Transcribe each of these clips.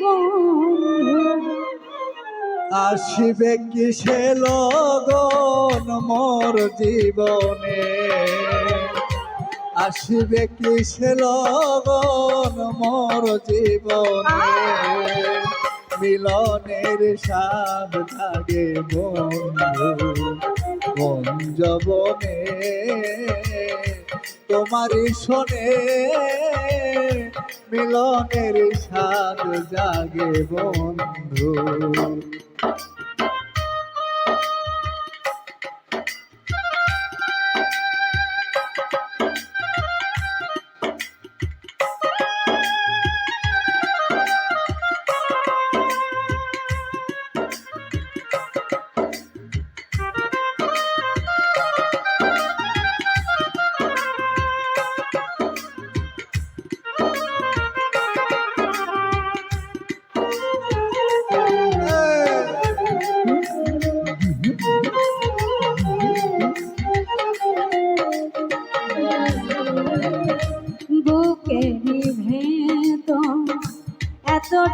বন্ধু। আসিবে কিসে লগন মোর জীবনে? আসিবে কিসে লগন মোর জীবনে? মিলনের সাদ থাকে বন্ধু পঞ্জবনে তোমারই শোনে মিলনের সাদ জাগে বন্ধু।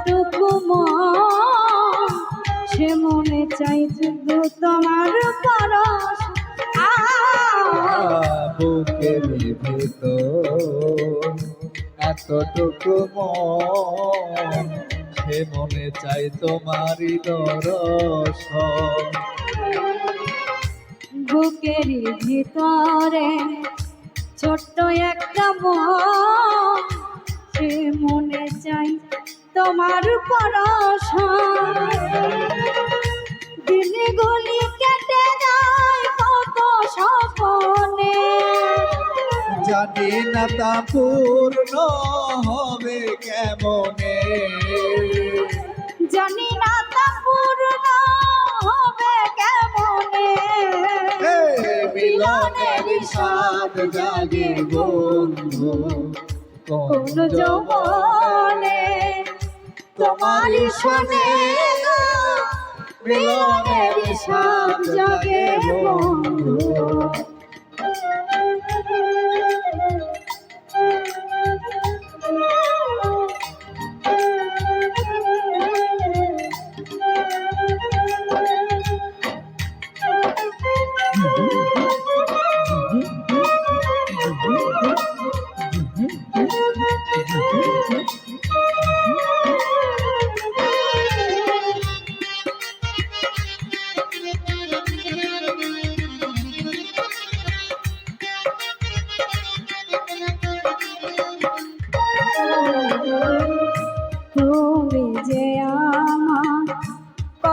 এতটুকু মন সে মনে চাই শুধু তোমার পরশ। আ বুকের ভেতর এতটুকু মন সে মনে চাই তোমারই দর্শন। বুকের ভিতরে ছোট্ট একটা মন সে মনে চাই তোমার পরশ। দিন গলি কেটে যায় কত স্বপনে। জানি না তা পূর্ণ হবে কেমনে। জানি না তা পূর্ণ হবে কেমনে। মিলনের সাথ জাগে বন্ধু কোন যৌবনে তোমারই শোনে মিলনের সব জগে বন্ধু।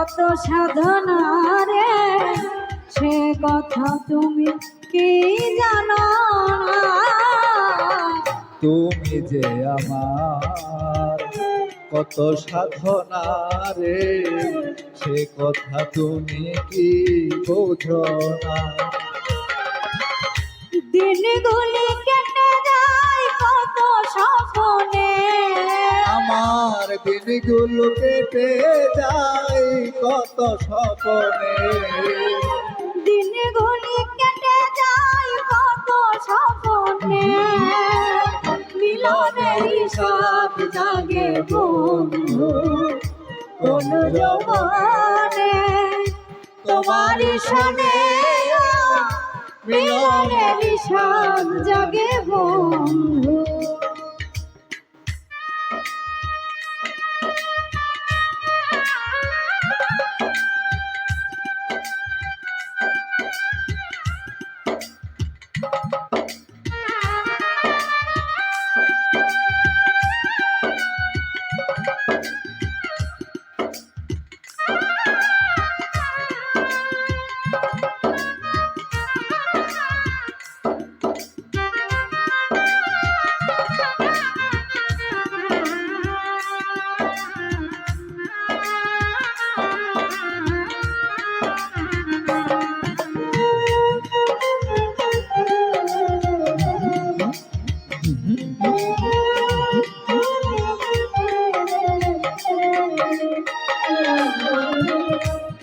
কত সাধনা রে? সে কথা তুমি কি জানো তুমি যে আমার কত সাধনা রে? সে কথা তুমি কি বোঝো না? দিনগুলি কেটে যায় কত স্বপ্নে। আমার দিনগুলো কেটে যায় কত স্বপনে। দিনগুলি কেটে যায় কত স্বপ্নে। মিলনের সাথ জাগে বন্ধু, কোন তোমারই শোনে মিলনের সাথ জাগে বন্ধু।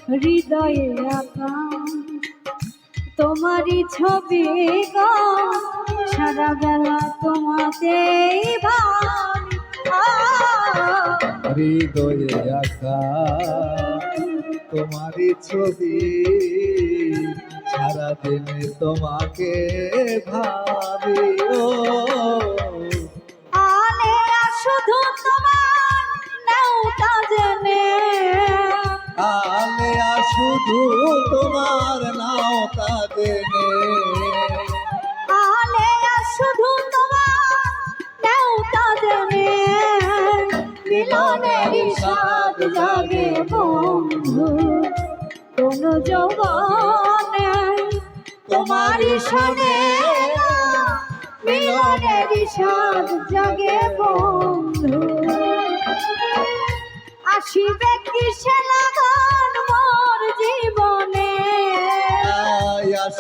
হৃদয়ে আকা। তোমারই ছবি সারা বেলা তোমাকে হৃদয়ে আঁকা। তোমারই ছবি সারাদিন তোমাকে ভাবি। ও। আলে শুধু তোমার শুধু তোমার নাও তা জেনে আলে আর শুধু তোমার স্বাদ জাগে বন্ধু, কোন যৌবনে। তোমারই সনে মিলনের স্বাদ জাগে বন্ধু।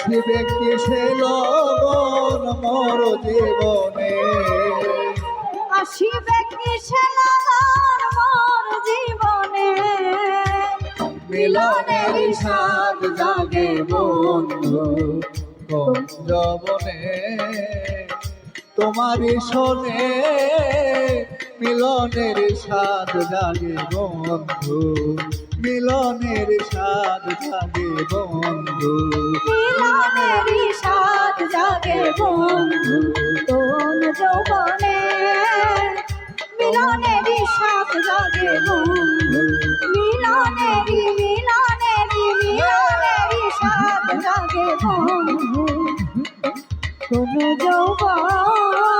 আসিবে কিসে লগন মোর জীবনে। আসিবে কিসে লাগান মোর জীবনে? মিলনের স্বাদ জাগে বন্ধু যবনে? তোমারই শোনে মিলনের স্বাদ জাগে বন্ধু। মিলনের স্বাদ জাগে বন্ধু। মিলনেরই স্বাদ জাগে বন্ধু কোন যৌবনে। মিলনেরই স্বাদ জাগে বন্ধু মিলনেরই মিলনেরই মিলনেরই স্বাদ জাগে বন্ধু। কোন যৌবনে।